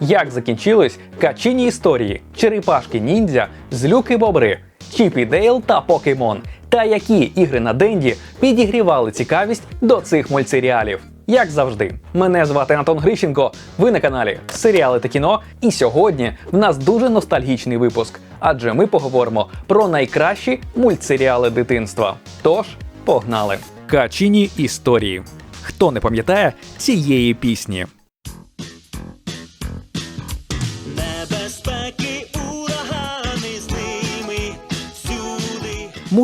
як закінчились качині історії, черепашки ніндзя, злюки бобри, Чіп і Дейл та Покемон, та які ігри на Денді підігрівали цікавість до цих мультсеріалів. Як завжди, мене звати Антон Грищенко. Ви на каналі Серіали та кіно. І сьогодні в нас дуже ностальгічний випуск, адже ми поговоримо про найкращі мультсеріали дитинства. Тож, погнали! Качині історії. Хто не пам'ятає цієї пісні?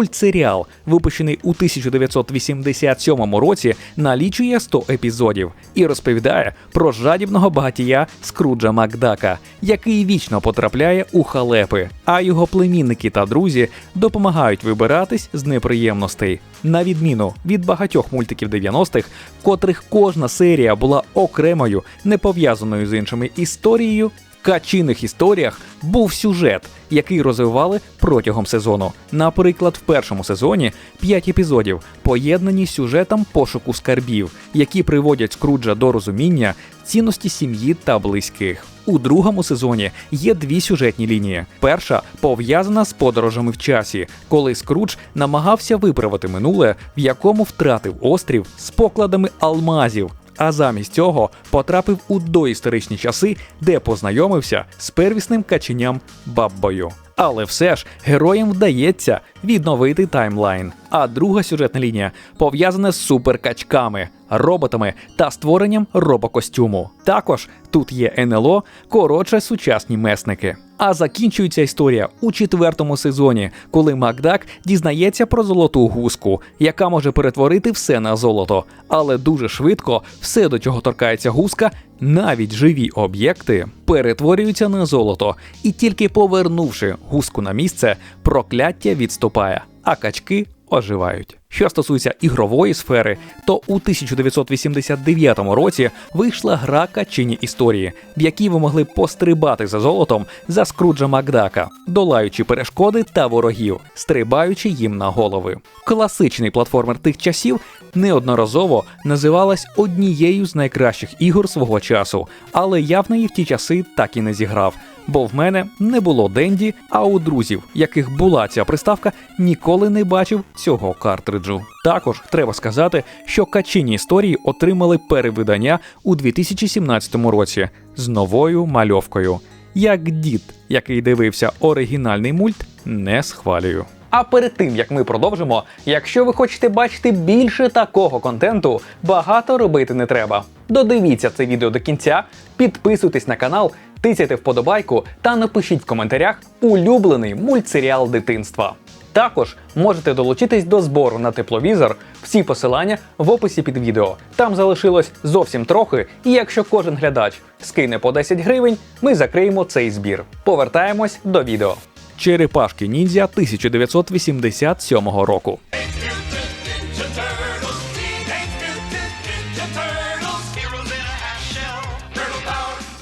Мультсеріал, випущений у 1987 році, налічує 100 епізодів і розповідає про жадібного багатія Скруджа Макдака, який вічно потрапляє у халепи, а його племінники та друзі допомагають вибиратись з неприємностей. На відміну від багатьох мультиків 90-х, в котрих кожна серія була окремою, не пов'язаною з іншими історією. Качиних історіях був сюжет, який розвивали протягом сезону. Наприклад, в першому сезоні 5 епізодів поєднані сюжетом пошуку скарбів, які приводять Скруджа до розуміння цінності сім'ї та близьких. У другому сезоні є дві сюжетні лінії. Перша пов'язана з подорожами в часі, коли Скрудж намагався виправити минуле, в якому втратив острів з покладами алмазів а замість цього потрапив у доісторичні часи, де познайомився з первісним каченям Баббою. Але все ж героям вдається відновити таймлайн. А друга сюжетна лінія пов'язана з суперкачками, роботами та створенням робокостюму. Також тут є НЛО, коротше, сучасні месники. А закінчується історія у четвертому сезоні, коли Макдак дізнається про золоту гуску, яка може перетворити все на золото. Але дуже швидко все, до чого торкається гуска, навіть живі об'єкти, перетворюються на золото, і тільки повернувши гуску на місце, прокляття відступає, а качки оживають. Що стосується ігрової сфери, то у 1989 році вийшла гра Качині історії, в якій ви могли пострибати за золотом за Скруджа Макдака, долаючи перешкоди та ворогів, стрибаючи їм на голови. Класичний платформер тих часів неодноразово називалась однією з найкращих ігор свого часу, але я в неї в ті часи так і не зіграв. Бо в мене не було Денді, а у друзів, яких була ця приставка, ніколи не бачив цього картриджу. Також треба сказати, що качині історії отримали перевидання у 2017 році з новою мальовкою. Як дід, який дивився оригінальний мульт, не схвалюю. А перед тим як ми продовжимо, якщо ви хочете бачити більше такого контенту, багато робити не треба. Додивіться це відео до кінця, підписуйтесь на канал, тицяйте вподобайку та напишіть в коментарях улюблений мультсеріал дитинства. Також можете долучитись до збору на тепловізор. Всі посилання в описі під відео. Там залишилось зовсім трохи, і якщо кожен глядач скине по 10 гривень, ми закриємо цей збір. Повертаємось до відео. Черепашки ніндзя 1987 року.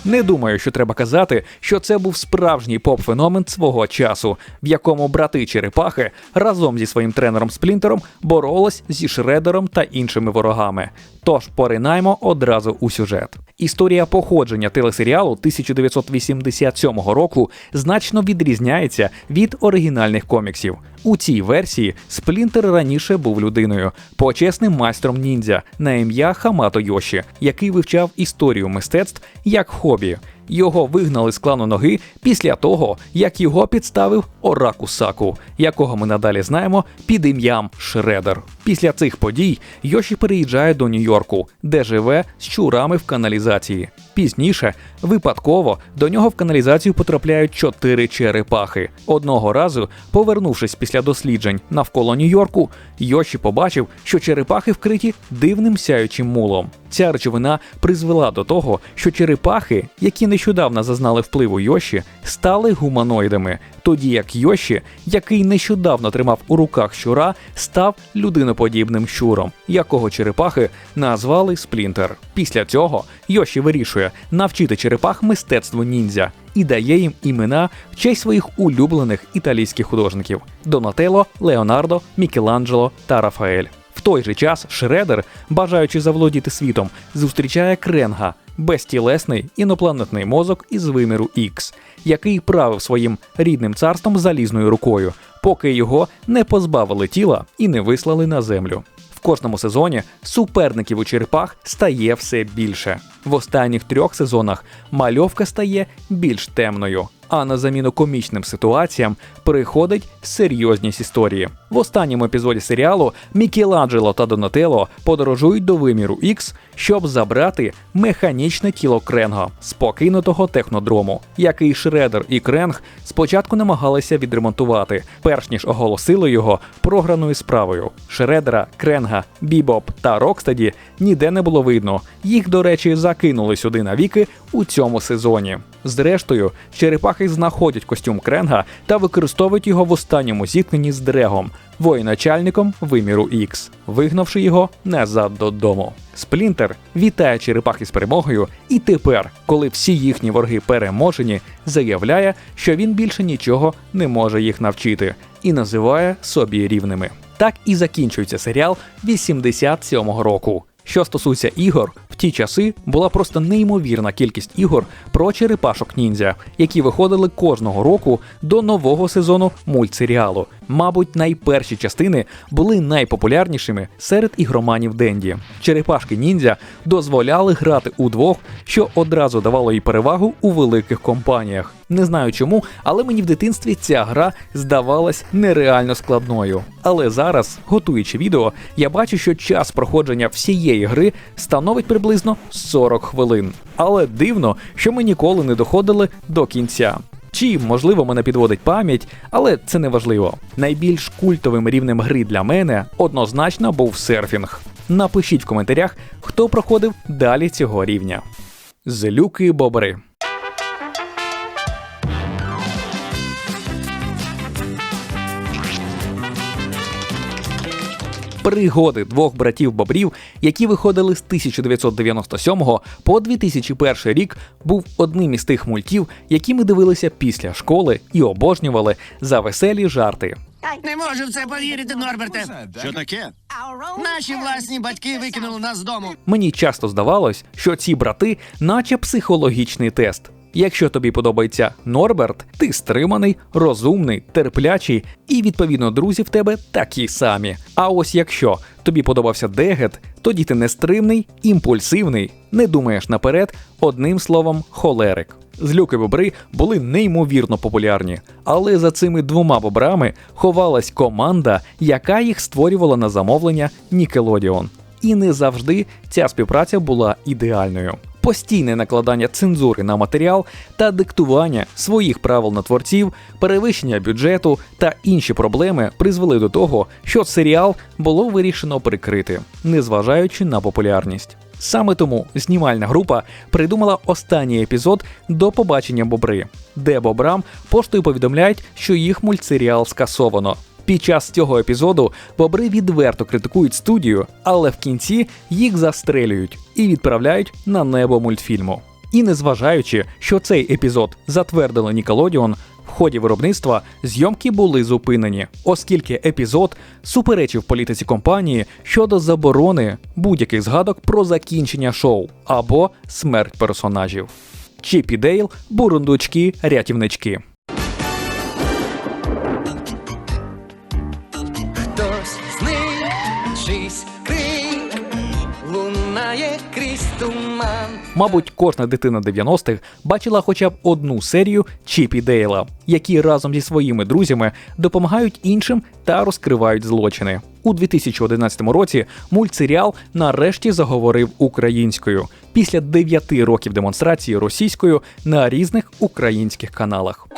Не думаю, що треба казати, що це був справжній поп-феномен свого часу, в якому брати черепахи разом зі своїм тренером Сплінтером боролись зі Шредером та іншими ворогами. Тож поринаймо одразу у сюжет. Історія походження телесеріалу 1987 року значно відрізняється від оригінальних коміксів. У цій версії Сплінтер раніше був людиною, почесним майстром ніндзя на ім'я Хамато Йоші, який вивчав історію мистецтв як хобі. Його вигнали з клану ноги після того, як його підставив Ораку Саку, якого ми надалі знаємо під ім'ям Шредер. Після цих подій Йоші переїжджає до Нью-Йорку, де живе з щурами в каналізації. Пізніше, випадково, до нього в каналізацію потрапляють чотири черепахи. Одного разу, повернувшись після досліджень навколо Нью-Йорку, Йоші побачив, що черепахи вкриті дивним сяючим мулом. Ця речовина призвела до того, що черепахи, які нещодавно зазнали впливу Йоші, стали гуманоїдами, тоді як Йоші, який нещодавно тримав у руках щура, став людиноподібним щуром, якого черепахи назвали Сплінтер. Після цього Йоші вирішує навчити черепах мистецтву ніндзя і дає їм імена в честь своїх улюблених італійських художників: Донателло, Леонардо, Мікеланджело та Рафаель. В той же час Шредер, бажаючи заволодіти світом, зустрічає Кренга, безтілесний інопланетний мозок із виміру X, який правив своїм рідним царством залізною рукою, поки його не позбавили тіла і не вислали на землю. В кожному сезоні суперників у черепах стає все більше. В останніх трьох сезонах мальовка стає більш темною, а на заміну комічним ситуаціям приходить серйозність історії. В останньому епізоді серіалу Мікеланджело та Донателло подорожують до виміру X, щоб забрати механічне тіло Кренга з покинутого технодрому, який Шредер і Кренг спочатку намагалися відремонтувати, перш ніж оголосили його програною справою. Шредера, Кренга, Бібоп та Рокстеді ніде не було видно. Їх, до речі, закинули сюди навіки у цьому сезоні. Зрештою, черепахи знаходять костюм Кренга та використовують його в останньому зіткненні з Дрегом, воєначальником виміру X, вигнавши його назад додому. Сплінтер вітає черепахи з перемогою, і тепер, коли всі їхні ворги переможені, заявляє, що він більше нічого не може їх навчити, і називає собі рівними. Так і закінчується серіал 87-го року. Що стосується ігор, в ті часи була просто неймовірна кількість ігор про черепашок ніндзя, які виходили кожного року до нового сезону мультсеріалу. Мабуть, найперші частини були найпопулярнішими серед ігроманів Денді. Черепашки ніндзя дозволяли грати удвох, що одразу давало їй перевагу у великих компаніях. Не знаю чому, але мені в дитинстві ця гра здавалась нереально складною. Але зараз, готуючи відео, я бачу, що час проходження всієї гри становить приблизно 40 хвилин. Але дивно, що ми ніколи не доходили до кінця. Чи, можливо, мене підводить пам'ять, але це не важливо. Найбільш культовим рівнем гри для мене однозначно був серфінг. Напишіть в коментарях, хто проходив далі цього рівня. Злюки бобри. Пригоди двох братів бобрів, які виходили з 1997 по 2001 рік, був одним із тих мультів, які ми дивилися після школи і обожнювали за веселі жарти. Не можу в це повірити, Норберте. Що таке? Наші власні батьки викинули нас з дому. Мені часто здавалось, що ці брати, наче психологічний тест. Якщо тобі подобається Норберт, ти стриманий, розумний, терплячий, і відповідно друзі в тебе такі самі. А ось якщо тобі подобався Дегет, тоді ти нестримний, імпульсивний, не думаєш наперед, одним словом, холерик. Злюки бобри були неймовірно популярні, але за цими двома бобрами ховалась команда, яка їх створювала на замовлення Nickelodeon. І не завжди ця співпраця була ідеальною. Постійне накладання цензури на матеріал та диктування своїх правил на творців, перевищення бюджету та інші проблеми призвели до того, що серіал було вирішено прикрити, незважаючи на популярність. Саме тому знімальна група придумала останній епізод до побачення бобри, де бобрам поштою повідомляють, що їх мультсеріал скасовано. Під час цього епізоду бобри відверто критикують студію, але в кінці їх застрелюють і відправляють на небо мультфільму. І незважаючи, що цей епізод затвердили Nickelodeon, в ході виробництва зйомки були зупинені, оскільки епізод суперечив політиці компанії щодо заборони будь-яких згадок про закінчення шоу або смерть персонажів. Чіп і Дейл, бурундучки, рятівнички. Мабуть, кожна дитина 90-х бачила хоча б одну серію Чіп Дейла, які разом зі своїми друзями допомагають іншим та розкривають злочини. У 2011 році мультсеріал нарешті заговорив українською після 9 років демонстрації російською на різних українських каналах.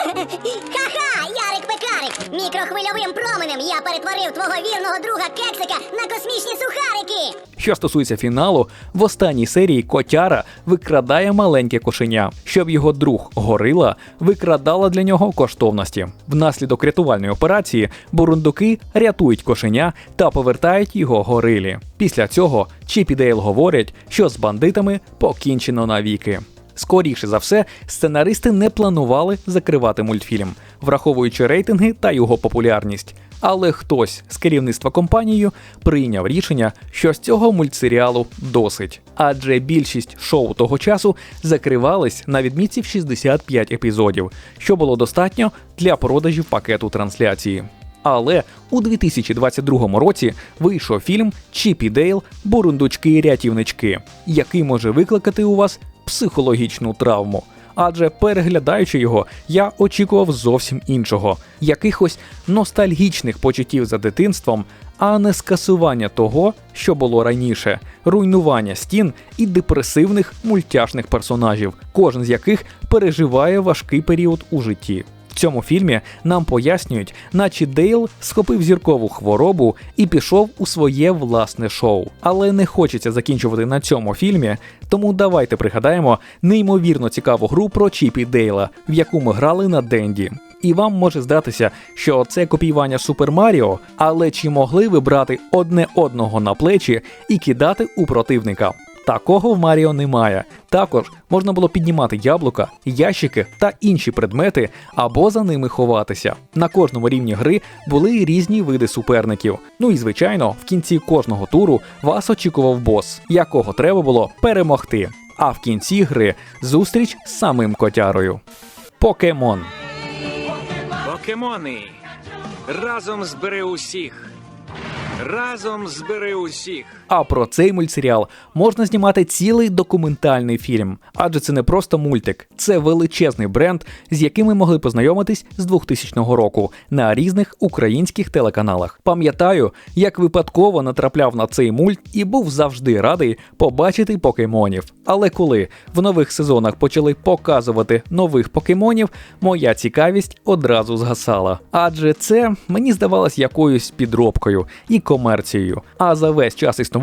Мікрохвильовим променем я перетворив твого вірного друга Кексика на космічні сухарики! Що стосується фіналу, в останній серії котяра викрадає маленьке кошеня, щоб його друг горила викрадала для нього коштовності. Внаслідок рятувальної операції бурундуки рятують кошеня та повертають його горилі. Після цього Чіп і Дейл говорять, що з бандитами покінчено навіки. Скоріше за все, сценаристи не планували закривати мультфільм, враховуючи рейтинги та його популярність. Але хтось з керівництва компанії прийняв рішення, що з цього мультсеріалу досить. Адже більшість шоу того часу закривались на відмітці в 65 епізодів, що було достатньо для продажів пакету трансляції. Але у 2022 році вийшов фільм Чіп і Дейл Бурундучки-рятівнички, який може викликати у вас психологічну травму. Адже переглядаючи його, я очікував зовсім іншого, якихось ностальгічних почуттів за дитинством, а не скасування того, що було раніше, руйнування стін і депресивних мультяшних персонажів, кожен з яких переживає важкий період у житті. В цьому фільмі нам пояснюють, наче Дейл схопив зіркову хворобу і пішов у своє власне шоу. Але не хочеться закінчувати на цьому фільмі, тому давайте пригадаємо неймовірно цікаву гру про Чіпі Дейла, в яку ми грали на Денді. І вам може здатися, що це копіювання Супер Маріо, але чи могли ви брати одне одного на плечі і кидати у противника? Такого в Маріо немає. Також можна було піднімати яблука, ящики та інші предмети або за ними ховатися. На кожному рівні гри були різні види суперників. Ну і звичайно, в кінці кожного туру вас очікував бос, якого треба було перемогти. А в кінці гри зустріч з самим котярою. Покемон. Покемони. Разом збери усіх. Разом збери усіх. А про цей мультсеріал можна знімати цілий документальний фільм, адже це не просто мультик, це величезний бренд, з яким ми могли познайомитись з 2000 року на різних українських телеканалах. Пам'ятаю, як випадково натрапляв на цей мульт і був завжди радий побачити покемонів. Але коли в нових сезонах почали показувати нових покемонів, моя цікавість одразу згасала. Адже це мені здавалось якоюсь підробкою і комерцією. А за весь час існування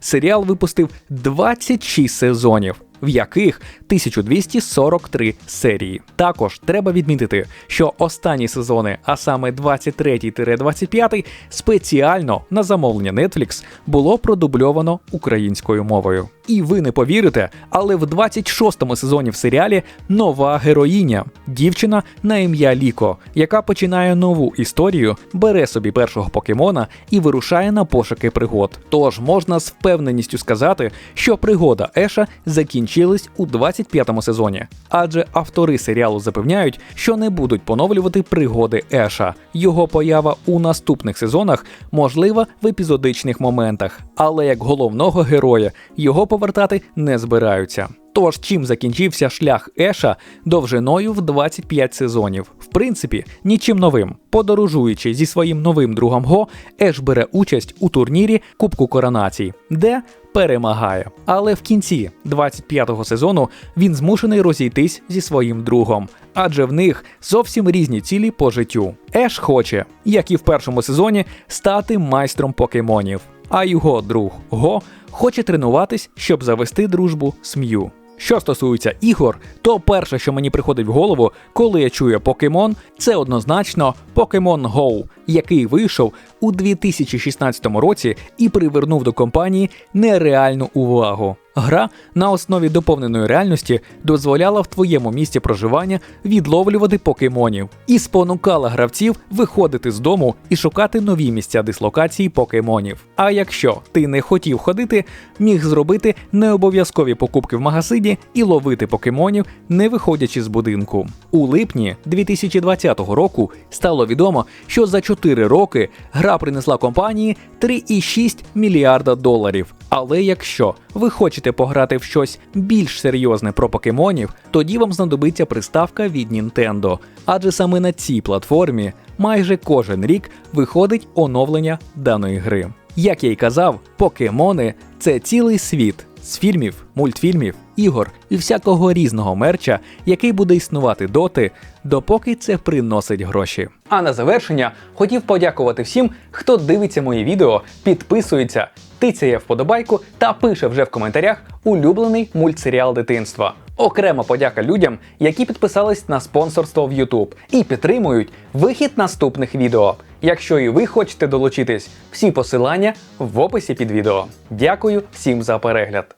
серіал випустив 26 сезонів. В яких 1243 серії. Також треба відмітити, що останні сезони, а саме 23-25, спеціально на замовлення Netflix було продубльовано українською мовою. І ви не повірите, але в 26-му сезоні в серіалі нова героїня, дівчина на ім'я Ліко, яка починає нову історію, бере собі першого покемона і вирушає на пошуки пригод. Тож можна з впевненістю сказати, що пригода Еша закінчились у 25-му сезоні, адже автори серіалу запевняють, що не будуть поновлювати пригоди Еша. Його поява у наступних сезонах можлива в епізодичних моментах, але як головного героя його повертати не збираються. Тож, чим закінчився шлях Еша довжиною в 25 сезонів? В принципі, нічим новим. Подорожуючи зі своїм новим другом Го, Еш бере участь у турнірі Кубку Коронацій, де перемагає. Але в кінці 25-го сезону він змушений розійтись зі своїм другом, адже в них зовсім різні цілі по життю. Еш хоче, як і в першому сезоні, стати майстром покемонів. А його друг Го хоче тренуватись, щоб завести дружбу з М'ю. Що стосується ігор, то перше, що мені приходить в голову, коли я чую покемон, це однозначно Pokemon Go, який вийшов у 2016 році і привернув до компанії нереальну увагу. Гра на основі доповненої реальності дозволяла в твоєму місці проживання відловлювати покемонів і спонукала гравців виходити з дому і шукати нові місця дислокації покемонів. А якщо ти не хотів ходити, міг зробити необов'язкові покупки в магазині і ловити покемонів, не виходячи з будинку. У липні 2020 року стало відомо, що за 4 роки гра принесла компанії 3,6 мільярда доларів. Але якщо ви хочете пограти в щось більш серйозне про покемонів, тоді вам знадобиться приставка від Nintendo. Адже саме на цій платформі майже кожен рік виходить оновлення даної гри. Як я й казав, покемони це цілий світ з фільмів, мультфільмів, ігор і всякого різного мерча, який буде існувати доти, допоки це приносить гроші. А на завершення хотів подякувати всім, хто дивиться мої відео, підписується, тицяє вподобайку та пише вже в коментарях улюблений мультсеріал дитинства. Окрема подяка людям, які підписались на спонсорство в YouTube і підтримують вихід наступних відео. Якщо і ви хочете долучитись, всі посилання в описі під відео. Дякую всім за перегляд.